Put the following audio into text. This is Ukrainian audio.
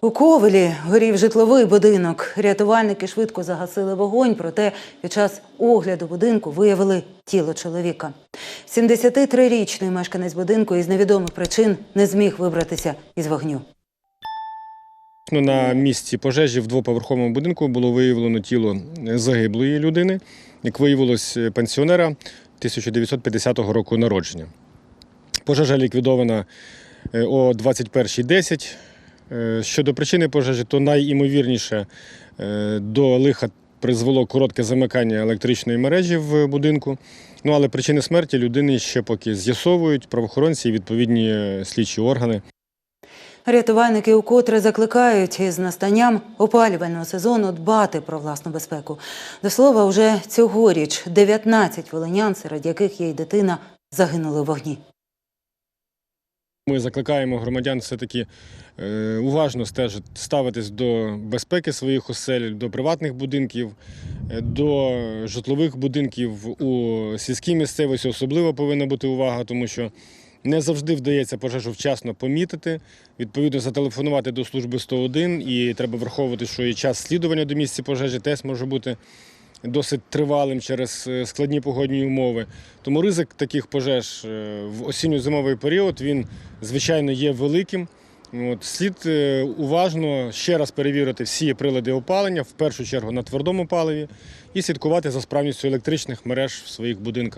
У Ковелі горів житловий будинок. Рятувальники швидко загасили вогонь, проте під час огляду будинку виявили тіло чоловіка. 73-річний мешканець будинку із невідомих причин не зміг вибратися із вогню. Ну, На місці пожежі в двоповерховому будинку було виявлено тіло загиблої людини, як виявилось пенсіонера 1950 року народження. Пожежа ліквідована е, о 21.10. Е, Щодо причини пожежі, то найімовірніше е, до лиха призвело коротке замикання електричної мережі в будинку. Ну, але причини смерті людини ще поки з'ясовують правоохоронці і відповідні е, слідчі органи. Рятувальники укотре закликають із настанням опалювального сезону дбати про власну безпеку. До слова, уже цьогоріч 19 волинян, серед яких є й дитина, загинули в вогні. Ми закликаємо громадян все-таки е, уважно стежити, ставитись до безпеки своїх осель, до приватних будинків, е, до житлових будинків у сільській місцевості. Особливо повинна бути увага, тому що не завжди вдається пожежу вчасно помітити, відповідно зателефонувати до служби 101 і треба враховувати, що і час слідування до місця пожежі теж може бути досить тривалим через е, складні погодні умови. Тому ризик таких пожеж е, в осінньо-зимовий період він, звичайно, є великим. От, слід е, уважно ще раз перевірити всі прилади опалення, в першу чергу на твердому паливі, і слідкувати за справністю електричних мереж в своїх будинках.